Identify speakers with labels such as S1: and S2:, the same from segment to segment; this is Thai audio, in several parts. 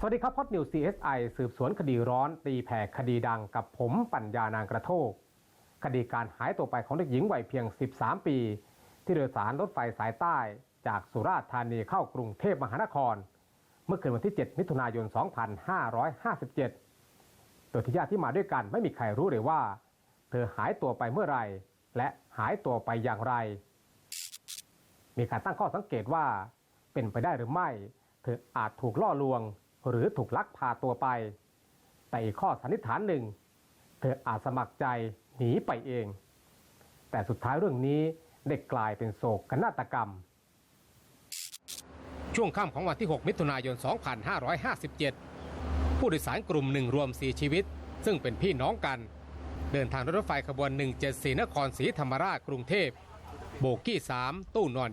S1: สวัสดีครับพอดนิว CSI สืบสวนคดีร้อนตีแผ่คดีดังกับผมปัญญานางกระโทก คดีการหายตัวไปของเด็กหญิงวัยเพียง 13 ปี ที่โดยสารรถไฟสายใต้ จากสุราษฎร์ธานีเข้ากรุงเทพมหานคร เมื่อคืนวันที่ 7 มิถุนายน 2557 โดยที่ญาติที่มาด้วยกันไม่มีใครรู้เลยว่า เธอหายตัวไปเมื่อไรและหายตัวไปอย่างไร มีการตั้งข้อสังเกตว่า เป็นไปได้หรือไม่ เธออาจถูกล่อลวง หรือถูกลักพาตัวไป แต่อีกข้อสันนิษฐานหนึ่ง เธออาจสมัครใจหนีไปเอง แต่สุดท้ายเรื่องนี้ได้กลายเป็นโศกนาฏกรรม ช่วงค่ำของวันที่ 6 มิถุนายน 2557 ผู้โดยสารกลุ่มหนึ่งรวม 4 ชีวิต ซึ่งเป็นพี่น้องกัน เดินทางรถไฟขบวน 174 นครศรีธรรมราชกรุงเทพ โบกี้ 3 ตู้นอน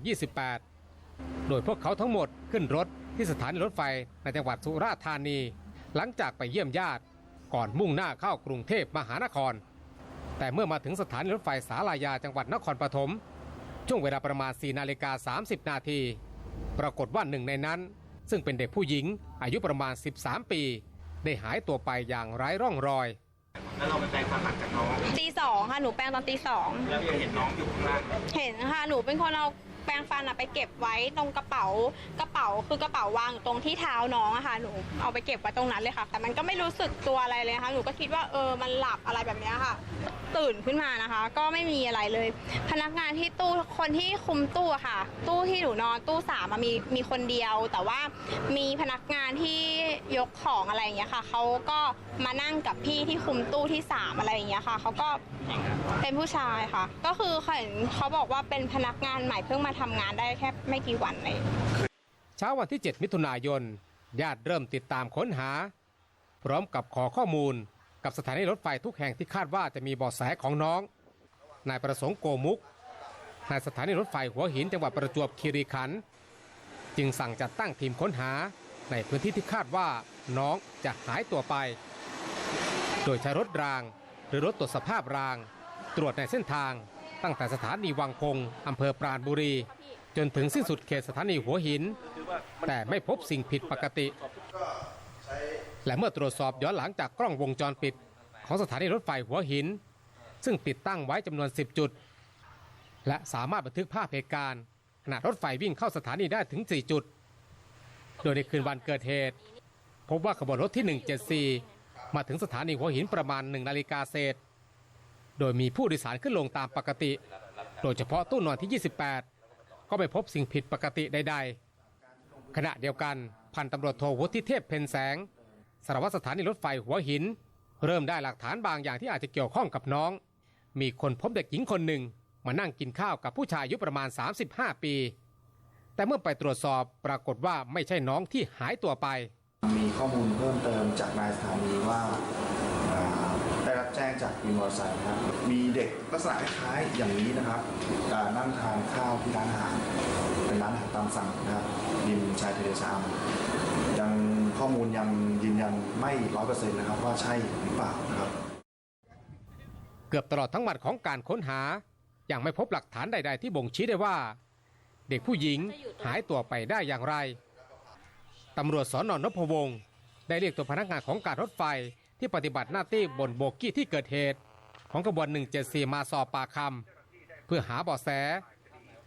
S1: 28 โดยพวกเขาทั้งหมดขึ้นรถ ที่สถานีรถไฟในจังหวัดสุราษฎร์ธานี หลังจากไปเยี่ยมญาติ ก่อนมุ่งหน้าเข้ากรุงเทพมหานคร แต่เมื่อมาถึงสถานีรถไฟสาลายาจังหวัดนครปฐมช่วงเวลาประมาณ4นาฬิกา30 นาที ปรากฏว่าหนึ่งในนั้น ซึ่งเป็นเด็กผู้หญิง อายุประมาณ 13 ปี ได้หายตัวไปอย่างไร้ร่องรอย
S2: แล้วเราไปแปลงฟันหลังจากน้อง
S3: ตีสองค่ะหนูแปรงตอนตีสอง
S2: แล้วยังเห็นน้องอยู่ข้างล่างไหม
S3: เห็นค่ะหนูเป็นคนเอา แปรงฟันอะไปเก็บไว้ตรงกระเป๋ากระเป๋าคือกระเป๋าวางอยู่ตรงที่เท้าน้องอะค่ะหนูเอาไปเก็บไว้ตรงนั้นเลยค่ะ แต่มันก็ไม่รู้สึกตัวอะไรเลยค่ะหนูก็คิดว่าเออมันหลับอะไรแบบเนี้ยค่ะ ตื่นขึ้นมานะคะ ก็ไม่มีอะไรเลย พนักงานที่ตู้คนที่คุมตู้อะค่ะ ตู้ที่หนูนอนตู้สามอะมีมีคนเดียว แต่ว่ามีพนักงานที่ยกของอะไรอย่างเงี้ยค่ะเขาก็มานั่งกับพี่ที่คุมตู้ที่สามอะไรอย่างเงี้ยค่ะเขาก็เป็นผู้ชายค่ะ ก็คือเขาเห็นเขาบอกว่าเป็นพนักงานใหม่เพิ่งมาทำงานได้แค่ไม่กี่วันเลย
S1: เช้าวันที่ 7 มิถุนายน ญาติเริ่มติดตามค้นหา พร้อมกับขอข้อมูลกับสถานีรถไฟทุกแห่งที่คาดว่าจะมีเบาะแสของน้อง นายประสงค์โกมุกนายสถานีรถไฟหัวหินจังหวัดประจวบคีรีขันธ์จึงสั่งจัดตั้งทีมค้นหาในพื้นที่ที่คาดว่าน้องจะหายตัวไป โดยใช้รถราง หรือรถตรวจสภาพราง ตรวจในเส้นทาง ตั้งแต่สถานีวังพงอำเภอปราณบุรี จนถึงสิ้นสุดเขตสถานีหัวหิน แต่ไม่พบสิ่งผิดปกติ และเมื่อตรวจสอบย้อนหลังจากกล้องวงจรปิด ของสถานีรถไฟหัวหิน ซึ่งติดตั้งไว้จำนวน 10 จุด และสามารถบันทึกภาพเหตุการณ์ขณะรถไฟวิ่งเข้าสถานีได้ถึง 4 จุด โดยในคืนวันเกิดเหตุ พบว่าขบวนรถที่ 174 มาถึงสถานีหัวหินประมาณ 1 นาฬิกาเศษ โดยมีผู้โดยสารขึ้นลงตามปกติ โดยเฉพาะตู้นอนที่ 28 ก็ไม่พบสิ่งผิดปกติใด ๆ ขณะเดียวกันพันตำรวจโทวุฒิเทพเพ็ญแสงสารวัตรสถานีรถไฟหัวหิน เริ่มได้หลักฐานบางอย่างที่อาจจะเกี่ยวข้องกับน้อง มีคนพบเด็กหญิงคนหนึ่งมานั่งกินข้าวกับผู้ชายอายุประมาณ 35 ปี แต่เมื่อไปตรวจสอบปรากฏว่าไม่ใช่น้องที่หายตัวไป
S4: มีข้อมูลเพิ่มเติมจากนายสถานีว่า แจ้งจากวินมอเตอร์ไซค์นะครับ มีเด็กลักษณะคล้ายอย่างนี้นะครับอ่านั่งทานข้าวที่ร้านอาหาร เป็นร้านอาหารตามสั่งนะครับริมชายทะเลชามยังข้อมูลยังยืนยันไม่ร้อยเปอร์เซ็นต์นะครับว่าใช่หรือเปล่านะครับ
S1: เกือบตลอดทั้งวันของการค้นหา ยังไม่พบหลักฐานใด ๆ ที่บ่งชี้ได้ว่า เด็กผู้หญิงหายตัวไปได้อย่างไรตำรวจสอนอนนพวงศ์ได้เรียกตัวพนักงานของการรถไฟ ที่ปฏิบัติหน้าที่บนโบกี้ที่เกิดเหตุ ของขบวน 174 มาสอบปากคำเพื่อหาเบาะแส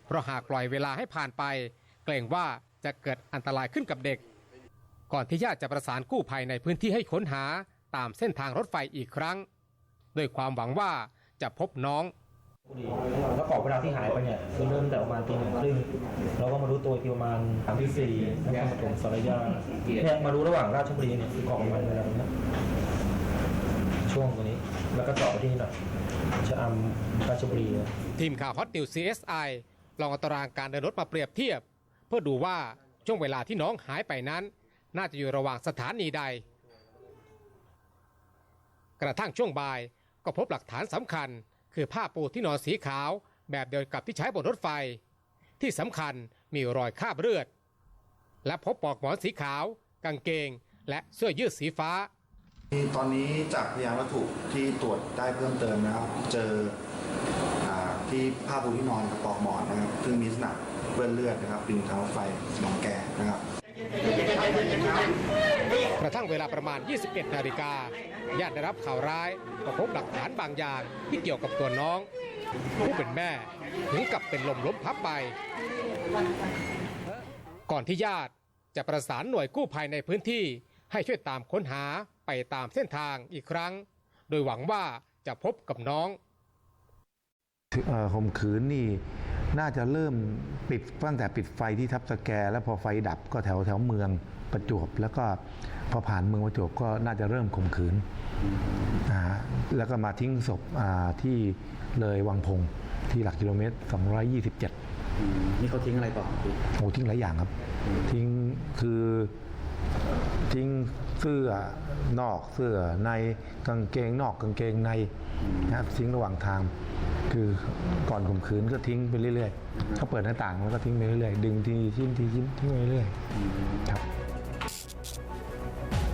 S1: เพราะหากปล่อยเวลาให้ผ่านไป เกรงว่าจะเกิดอันตรายขึ้นกับเด็ก ก่อนที่ญาติจะประสานกู้ภัยในพื้นที่ให้ค้นหาตามเส้นทางรถไฟอีกครั้งด้วยความหวังว่าจะพบน้อง
S5: แล้วกรอบเวลาที่หายไปเนี่ยคือเริ่มแต่ประมาณตีหนึ่งครึ่งเราก็มารู้ตัวอีกทีประมาณสามที่สี่นครปฐมสารยาเนี่ยมารู้ระหว่างราชบุรีเนี่ยคือกรอบประมาณเวลาเนี้ย ช่วงตรงนี้ แล้วก็ต่อไปที่นี่หน่อยชะอำราชบุรี
S1: ทีมข่าวฮอตนิว CSI ลองเอาตารางการเดินรถมาเปรียบเทียบ เพื่อดูว่าช่วงเวลาที่น้องหายไปนั้น น่าจะอยู่ระหว่างสถานีใด กระทั่งช่วงบ่ายก็พบหลักฐานสำคัญ คือผ้าปูที่นอนสีขาวแบบเดียวกับที่ใช้บนรถไฟ ที่สำคัญมีรอยคราบเลือด และพบปลอกหมอนสีขาว กางเกง และเสื้อยืดสีฟ้า
S4: ตอนนี้จากพยานวัตถุที่ตรวจได้เพิ่มเติมนะครับ เจออที่ผ้าปูที่นอนกับปลอกหมอนนะครับ ซึ่งมีลักษณะเปื้อนเลือดนะครับริมทางรถไฟหนองแกนะครับ
S1: กระทั่งเวลาประมาณ 21 นาฬิกาญาติได้รับข่าวร้ายก็พบหลักฐานบางอย่างที่เกี่ยวกับตัวน้อง ผู้เป็นแม่ถึงกับเป็นลมล้มพับไป ก่อนที่ญาติจะประสานหน่วยกู้ภัยในพื้นที่ให้ช่วยตามค้นหา ไปตามเส้นทางอีกครั้ง โดยหวังว่าจะพบกับน้อง
S6: เอ่อข่มขืนนี่น่าจะเริ่มปิดตั้งแต่ปิดไฟที่ทับสแก แล้วพอไฟดับก็แถวแถวเมืองประจวบ แล้วก็พอผ่านเมืองประจวบก็น่าจะเริ่มข่มขืนอ่าแล้วก็มาทิ้งศพอ่าที่เลยวังพงที่หลักกิโลเมตร 227
S7: นี่เขาทิ้งอะไรต่อพี่
S6: โอ้ทิ้งหลายอย่างครับ ทิ้งคือทิ้ง เสื้อนอกเสื้อในกางเกงนอกกางเกงในนะครับทิ้งระหว่างทาง คือก่อนข่มขืนก็ทิ้งไปเรื่อยๆเขาเปิดหน้าต่างแล้วก็ทิ้งไปเรื่อยๆดึงทีชิ้นทีชิ้นทิ้งไปเรื่อยๆครับ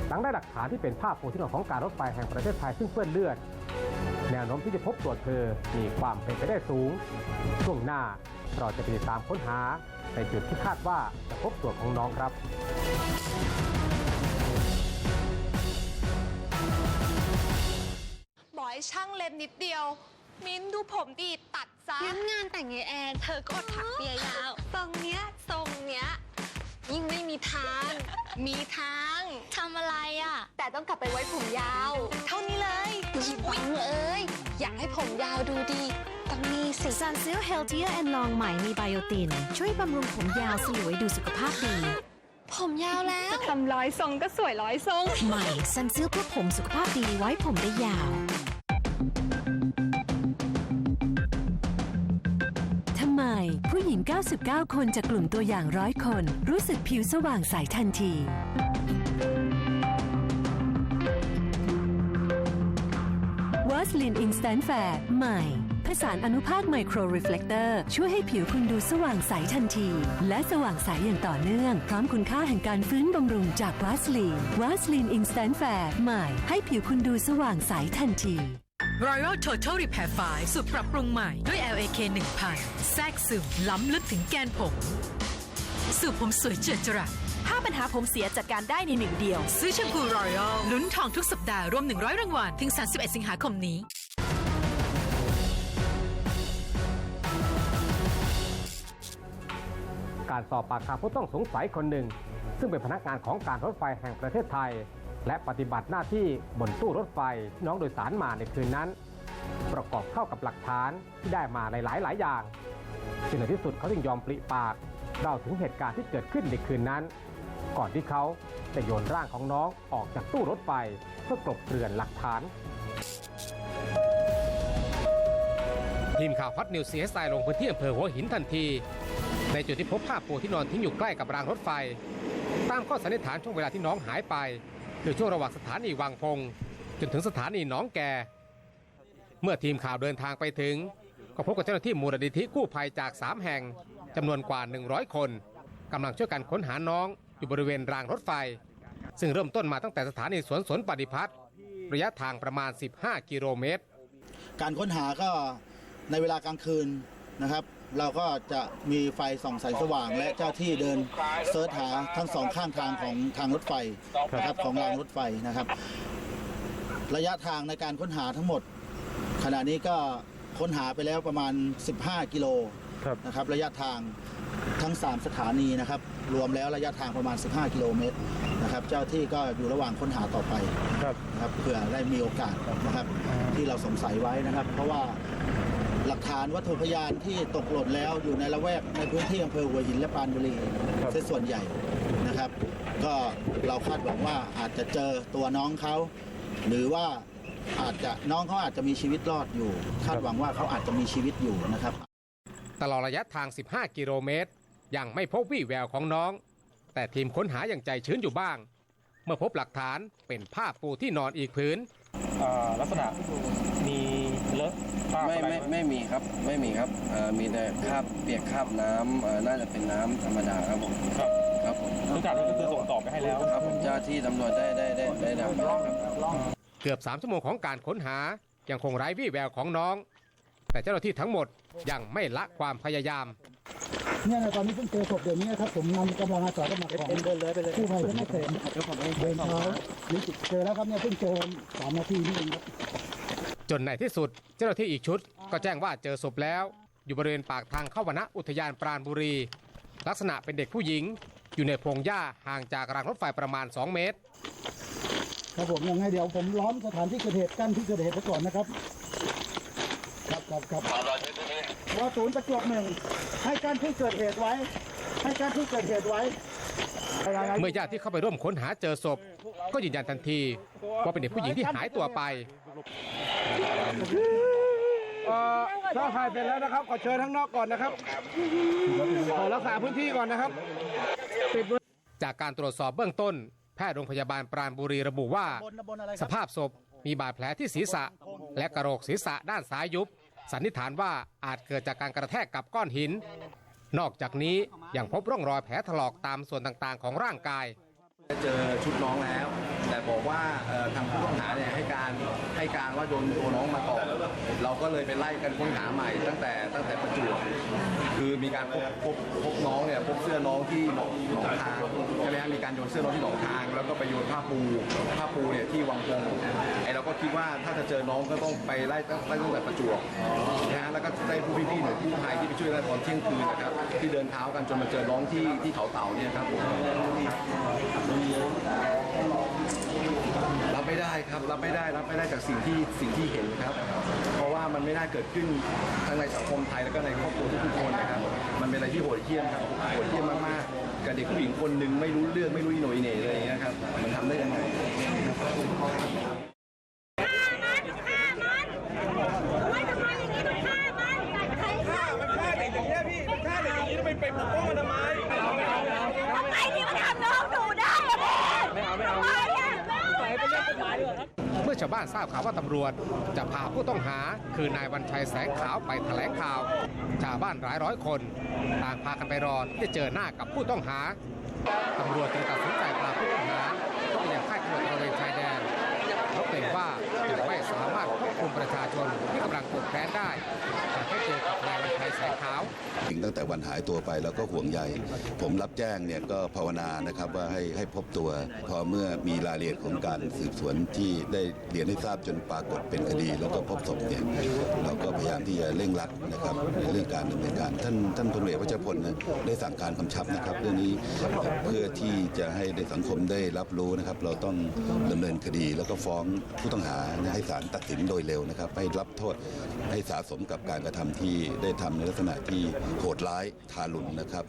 S1: หลังได้หลักฐานที่เป็นภาพปูที่นอนของการรถไฟแห่งประเทศไทยซึ่งเปื้อนเลือด แนวโน้มที่จะพบตัวเธอมีความเป็นไปได้สูง ช่วงหน้าเราจะไปติดตามค้นหาในจุดที่คาดว่าจะพบตัวของน้องครับ
S8: ล็บนิดเดียว มิ้นดูผมดีตัดซะ
S9: งั้นงานแต่งยายแอนเธอก็อดถักเปียยาว
S8: ทรงเนี้ยทรงเนี้ย
S9: ยิ่งไม่มีทาง
S8: มีทาง
S9: ทำอะไรอะ
S8: แต่ต้องกลับไปไว้ผมยาว เท่านี้เลย
S9: หยิบบังเอ้ย
S8: อยากให้ผมยาวดูดีต้องมีสิ
S10: ซันซิลเฮล t ี i แอนลองใหม่มีไบโอติน ช่วยบำรุงผมยาวสลวยดูสุขภาพดี
S8: ผมยาวแล้ว
S3: ทำร้อยทรงก็สวยร้อยทรง
S10: ใหม่ซันซิลเพื่อผมสุขภาพดีไว้ผมได้ยาว 99 คนจากกลุ่มตัวอย่างร้อยคน รู้สึกผิวสว่างใสทันทีวอสลินอินสแตนแฟร์ใหม่ ผสานอนุภาคไมโครรีเฟล e เตอร์ช่วยให้ผิวคุณดูสว่างใสทันที และสว่างใสอย่างต่อเนื่อง พร้อมคุณค่าแห่งการฟื้นบำรุงจากวอสลินวอสลินอินสแตนแฟร์ใหม่ ให้ผิวคุณดูสว่างใสทันที
S11: Royal Total Repair 5สูตรปรับปรุงใหม่ด้วย LAK 1000 แทรกซึมล้ำลึกถึงแกนผม สูตรผมสวยเจิดจรัส
S10: ถ้าปัญหาผมเสียจัดการได้ในหนึ่งเดียว
S11: ซื้อแชมพู Royal ลุ้นทองทุกสัปดาห์รวม 100 รางวัลถึง 31 สิงหาคมนี้
S1: การสอบปากคำผู้ต้องสงสัยคนหนึ่ง ซึ่งเป็นพนักงานของการรถไฟแห่งประเทศไทย และปฏิบัติหน้าที่บนตู้รถไฟน้องโดยสารมาในคืนนั้น ประกอบเข้ากับหลักฐานที่ได้มาในหลายหลายๆอย่างจึงในที่สุดเขาจึงยอมปริปากเล่าถึงเหตุการณ์ที่เกิดขึ้นในคืนนั้น ก่อนที่เขาจะโยนร่างของน้องออกจากตู้รถไฟเพื่อกลบเกลื่อนหลักฐานทีมข่าวพัดนิวซีเอสไอลงพื้นที่อำเภอหัวหินทันที ในจุดที่พบผ้าปูที่นอนทิ้งอยู่ใกล้กับรางรถไฟ ตามข้อสันนิษฐานช่วงเวลาที่น้องหายไป คือช่วงระหว่างสถานีวังพง จนถึงสถานีหนองแก เมื่อทีมข่าวเดินทางไปถึง ก็พบกับเจ้าหน้าที่มูลนิธิกู้ภัยจาก 3 แห่งจำนวนกว่า 100 คนกำลังช่วยกันค้นหาน้องอยู่บริเวณรางรถไฟ ซึ่งเริ่มต้นมาตั้งแต่สถานีสวนสนปฏิพัฒน์ระยะทางประมาณ 15 กิโลเมตร
S12: การค้นหาก็ในเวลากลางคืนนะครับ เราก็จะมีไฟส่องแสงสว่าง และเจ้าที่เดินเสิร์ชหาทั้งสองข้างทางของทางรถไฟนะครับของรางรถไฟนะครับ ระยะทางในการค้นหาทั้งหมด ขณะนี้ก็ค้นหาไปแล้วประมาณ 15 กิโลนะครับระยะทางทั้ง 3 สถานีนะครับ รวมแล้วระยะทางประมาณ 15 กิโลเมตรนะครับ เจ้าที่ก็อยู่ระหว่างค้นหาต่อไปนะครับเพื่อได้มีโอกาสนะครับ ที่เราสงสัยไว้นะครับ เพราะว่า หลักฐานวัตถุพยานที่ตกหล่นแล้วอยู่ในละแวกในพื้นที่อำเภอหัวหินและปรานบุรีเสียส่วนใหญ่นะครับ ก็เราคาดหวังว่าอาจจะเจอตัวน้องเขาหรือว่าอาจจะน้องเขาอาจจะมีชีวิตรอดอยู่ คาดหวังว่าเขาอาจจะมีชีวิตอยู่นะครับ
S1: ตลอดระยะทาง 15 กิโลเมตร ยังไม่พบวี่แววของน้อง แต่ทีมค้นหาอย่างใจชื้นอยู่บ้าง เมื่อพบหลักฐานเป็นผ้าปูที่นอนอีกผืน
S5: ลักษณะมีเลอะคราบ
S7: ไม่
S5: อะไร
S7: ไม่
S5: ไหม
S7: ไม่มีครับไม่มีครับเอ่อมีแต่คราบเปียกคราบน้ำเอ่อน่าจะเป็นน้ำธรรมดาครับผม
S5: ครับ
S7: ครับผม
S5: ทุกอย่างก็คือส่งต่อไปให้แล้ว
S7: ครับผมเจ้าที่ตำรวจได้ได้ได้ได้ดำไปแล้วครับ
S1: เกือบ 3 ชั่วโมงของการค้นหา ยังคงไร้วี่แววของน้อง แต่เจ้าหน้าที่ทั้งหมดยังไม่ละความพยายาม
S12: เนี่ยนะตอนนี้เพิ่งเจอศพเดี๋ยวนี้ครับผมนำกำลังอาสาสมัครของเดินเลยไปเลยผู้ภัยจะไม่เสมเดินเท้านี่เจอแล้วครับเนี่ยเพิ่งเจอสามนาทีนี่เองครับ
S1: จนในที่สุดเจ้าหน้าที่อีกชุด ก็แจ้งว่าเจอศพแล้ว อยู่บริเวณปากทางเข้าวรรณอุทยานปราณบุรี ลักษณะเป็นเด็กผู้หญิง อยู่ในพงหญ้าห่างจากรางรถไฟประมาณ 2 เมตร
S12: ครับผมยังไงเดี๋ยวผมล้อมสถานที่เกิดเหตุกั้นที่เกิดเหตุไว้ก่อนนะครับ ครับครับครับวอศูนย์ประจวบหนึ่งให้การที่เกิดเหตุไว้ ให้การที่เกิดเหตุไว้
S1: เมื่อญาติที่เข้าไปร่วมค้นหาเจอศพ ก็ยืนยันทันที ว่าเป็นเด็กผู้หญิงที่หายตัวไป
S13: ถ้าถ่ายเสร็จแล้วนะครับขอเชิญทั้างนอกก่อนนะครับขอรักษาพื้นที่ก่อนนะครับ
S1: จากการตรวจสอบเบื้องต้น แพทย์โรงพยาบาลปราณบุรีระบุว่า สภาพศพมีบาดแผลที่ศีรษะ และกระโหลกศีรษะด้านซ้ายยุบ สันนิษฐานว่าอาจเกิดจากการกระแทกกับก้อนหิน นอกจากนี้ยังพบร่องรอยแผลถลอกตามส่วนต่างๆ ของร่างกาย
S7: เจอชุดน้องแล้ว แต่บอกว่าทางผู้ต้องหาเนี่ยให้การให้การว่าโดนตัวน้องมาก่อนเราก็เลยไปไล่กันค้นหาใหม่ตั้งแต่ตั้งแต่ประจวบคือมีการพบพบพบน้องเนี่ยพบเสื้อน้องที่หนองหนองทางใช่ไหมมีการโยนเสื้อน้องที่หนองทาง แล้วก็ไปโยนผ้าปูผ้าปูเนี่ยที่วังพงไอเราก็คิดว่าถ้าจะเจอน้องก็ต้องไปไล่ตั้งไล่ตั้งแต่ประจวบนะฮะแล้วก็ได้ผู้พี่ๆหน่วยกู้ภัยที่ไปช่วยไล่ตอนเที่ยงคืนนะครับที่เดินเท้ากันจนมาเจอน้องที่ที่เขาเต่าเนี่ยครับผม รับไม่ได้ค รับไม่ได้รับไม่ได้จากสิ่งที่สิ่งที่เห็นครับ เพราะว่ามันไม่น่าเกิดขึ้นทั้งในสังคมไทยแล้วก็ในครอบครัวทุกๆคนนะครับ มันเป็นอะไรที่โหดเหี้ยมครับโหดเหี้ยมมากๆกับเด็กผู้หญิงคนหนึ่งไม่รู้เรื่องไม่รู้อีโหนอีเหน่เลยอย่างเงี้ยครับ มันทำได้ยังไง
S1: เมื่อชาวบ้านทราบข่าวว่าตำรวจ จะพาผู้ต้องหาคือนายวันชัยแสงขาวไปแถลงข่าว ชาวบ้านหลายร้อยคนต่างพากันไปรอที่จะเจอหน้ากับผู้ต้องหาตำรวจจึงตัดสินใจพาผู้ต้องหาเข้าไปยังค่ายตำรวจตระเวนชายแดนเพราะเกรงว่าจะไม่สามารถควบคุมประชาชนที่กำลังโกรธแค้นได้ เจอกับนายวันชัยแสงขาว
S14: ถึงตั้งแต่วันหายตัวไปเราก็ห่วงใยผมรับแจ้งเนี่ยก็ภาวนานะครับว่าให้ให้พบตัว พอเมื่อมีรายละเอียดของการสืบสวนที่ได้เรียนให้ทราบจนปรากฏเป็นคดีแล้วก็พบศพเนี่ยเราก็พยายามที่จะเร่งรัดนะครับในเรื่องการดำเนินการ ท่านท่านพลเอกวัชพลนะได้สั่งการกำชับนะครับ เรื่องนี้เพื่อที่จะให้ในสังคมได้รับรู้นะครับ เราต้องดำเนินคดีแล้วก็ฟ้องผู้ต้องหาให้ศาลตัดสินโดยเร็วนะครับให้รับโทษให้สาสมกับการกระทำที่ได้ทำในลักษณะที่โหดร้ายทารุณนะครับ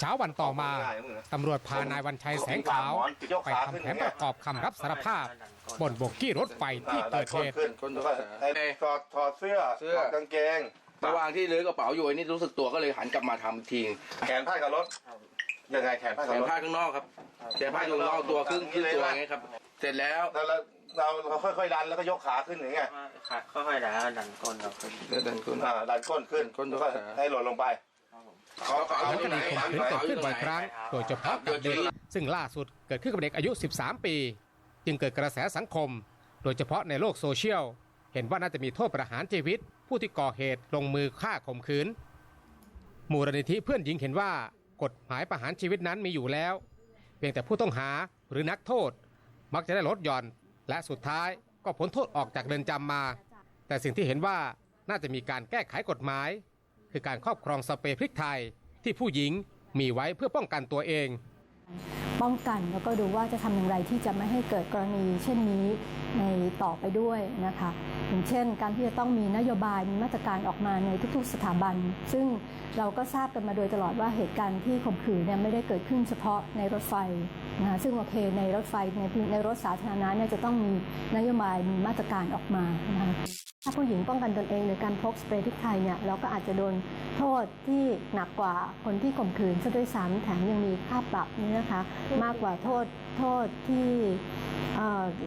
S1: เช้าวันต่อมาตำรวจพานายวันชัยแสงขาว ไปทำแผนประกอบคำรับสารภาพ บนโบกี้รถไฟที่เกิดเหตุ
S4: ถอดถอดเสื้อ
S7: เสื้อ
S4: ถอดกางเกง
S7: ระหว่างที่ลื้อกระเป๋าอยู่ไอ้นี่รู้สึกตัวก็เลยหันกลับมาทำอีกที
S4: แขนพาดกับรถยังไงแขนพาด
S7: แข
S4: กับ
S7: น
S4: รถ
S7: ผ้าข้างนอกครับแขนผ้าอยู่ข้างนอกตัวครึ่งครึ่งตัวอย่างเงี้ยครับ เสร็จแล้ว
S4: แล้วเราเราเราค่อยๆดันแล้วก็ยกขาขึ้นอย่างเงี้ย
S2: ค่อยๆดันดันก้นครับ
S7: ดันก้น
S4: อ่าดันก้นขึ้น
S7: ก้น
S4: แล้วก็ให้หล่นลงไป
S1: หลังคดีข่มขืนเกิดขึ้นบ่อยครั้ง โดยเฉพาะกับเด็กซึ่งล่าสุดเกิดขึ้นกับเด็กอายุ 13 ปี จึงเกิดกระแสสังคม โดยเฉพาะในโลกโซเชียล เห็นว่าน่าจะมีโทษประหารชีวิต ผู้ที่ก่อเหตุลงมือฆ่าข่มขืน มูลนิธิเพื่อนหญิงเห็นว่ากฎหมายประหารชีวิตนั้นมีอยู่แล้ว เพียงแต่ผู้ต้องหาหรือนักโทษ มักจะได้ลดหย่อน และสุดท้ายก็พ้นโทษออกจากเรือนจำมา แต่สิ่งที่เห็นว่าน่าจะมีการแก้ไขกฎหมาย คือการครอบครองสเปรย์พริกไทยที่ผู้หญิงมีไว้เพื่อป้องกันตัวเอง
S15: ป้องกันแล้วก็ดูว่าจะทำอย่างไรที่จะไม่ให้เกิดกรณี เช่นนี้ในต่อไปด้วยนะคะอย่างเช่น การที่จะต้องมีนโยบายมีมาตรการออกมาในทุกๆสถาบัน ซึ่งเราก็ทราบกันมาโดยตลอดว่าเหตุการณ์ที่ข่มขืนเนี่ยไม่ได้เกิดขึ้นเฉพาะในรถไฟนะคะซึ่งโอเคในรถไฟในในรถสาธารณะเนี่ยจะต้องมีนโยบายมีมาตรการออกมานะคะ ถ้าผู้หญิงป้องกันตนเองหรือการพกสเปรย์พริกไทยเนี่ยเราก็อาจจะโดนโทษที่หนักกว่าคนที่ข่มขืนซะด้วยซ้ำแถมยังมีค่าปรับนี่นะคะ มากกว่าโทษโทษที่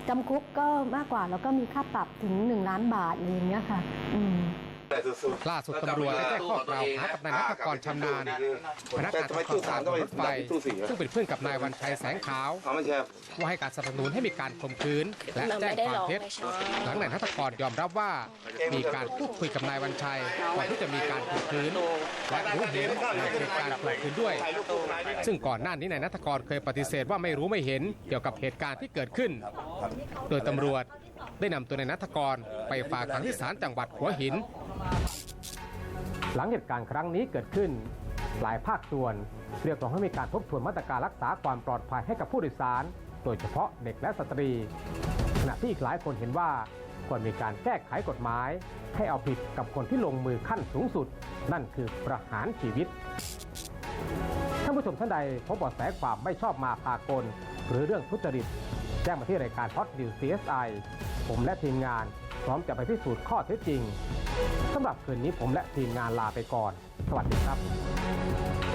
S15: จำคุกก็มากกว่าแล้วก็มีค่าปรับถึง 1 ล้านบาทอะไรอย่างเงี้ยค่ะ อืม
S1: ล่าสุดตำรวจได้แจ้งข้อกล่าวหากับนายนัทกรชำนาญพนักงานทำความสะอาดรถไฟซึ่งเป็นเพื่อนกับนายวันชัยแสงขาวว่าให้การสนับสนุนให้มีการข่มขืนและแจ้งความเท็จหลังนายนัทกรยอมรับว่ามีการพูดคุยกับนายวันชัยก่อนที่จะมีการข่มขืนและรู้เห็นในเหตุการณ์ข่มขืนด้วย ซึ่งก่อนหน้านี้นายนัทกรเคยปฏิเสธว่าไม่รู้ไม่เห็นเกี่ยวกับเหตุการณ์ที่เกิดขึ้น โดยตำรวจ ได้นำตัวนายนัทกรไปฝากขังที่ศาลจังหวัดหัวหิน หลังเหตุการณ์ครั้งนี้เกิดขึ้น หลายภาคส่วน เรียกร้องให้มีการทบทวนมาตรการรักษาความปลอดภัยให้กับผู้โดยสาร โดยเฉพาะเด็กและสตรี ขณะที่อีกหลายคนเห็นว่าควรมีการแก้ไขกฎหมาย ให้เอาผิดกับคนที่ลงมือขั้นสูงสุด นั่นคือประหารชีวิตท่านผู้ชมท่านใดพบเบาะแสความไม่ชอบมาพากล หรือเรื่องทุจริต แจ้งมาที่รายการฮอตดิว CSI ผมและทีมงาน พร้อมจะไปพิสูจน์ข้อเท็จจริงสำหรับคืนนี้ผมและทีมงานลาไปก่อน สวัสดีครับ